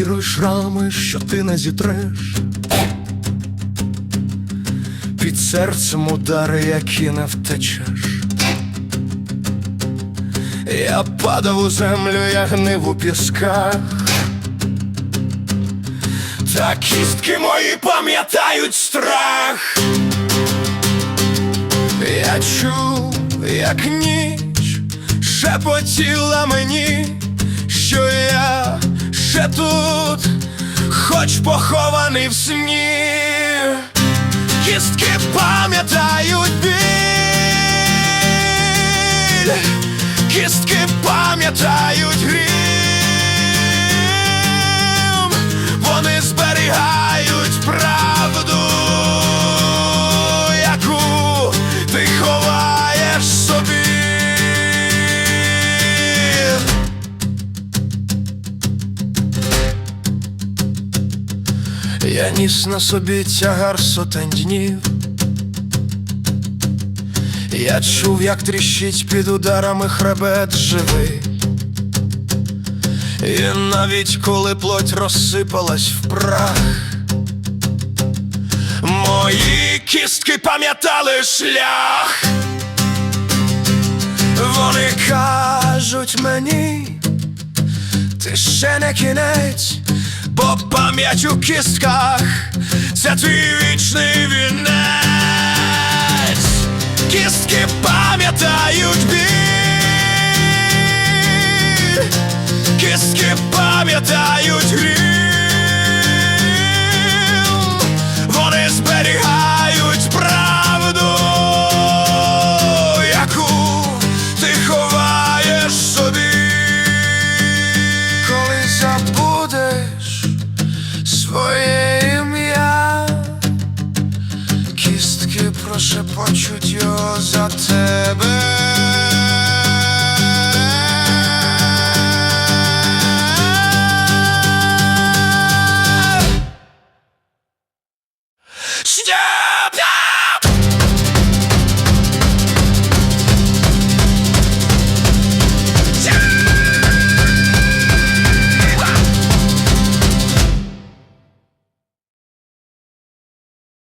шкірою шрами, що ти не зітреш. Під серцем удари, які не втечеш. Я падав у землю, я гнив у пісках. Та кістки мої пам'ятають страх. Я чув, як ніч шепотіла мені, що я ще тут, хоч похований в сні. Кістки пам'ятають Я ніс на собі тягар сотень днів. Я чув, як тріщить під ударами хребет живий. І навіть коли плоть розсипалась в прах, мої кістки пам'ятали шлях. Вони кажуть мені, ти ще не кінець, бо пам'ять у кістках це твій вічний вінець. Кістки пам'ятають біль, кістки пам'ятають грім, прошепочуть його за тебе.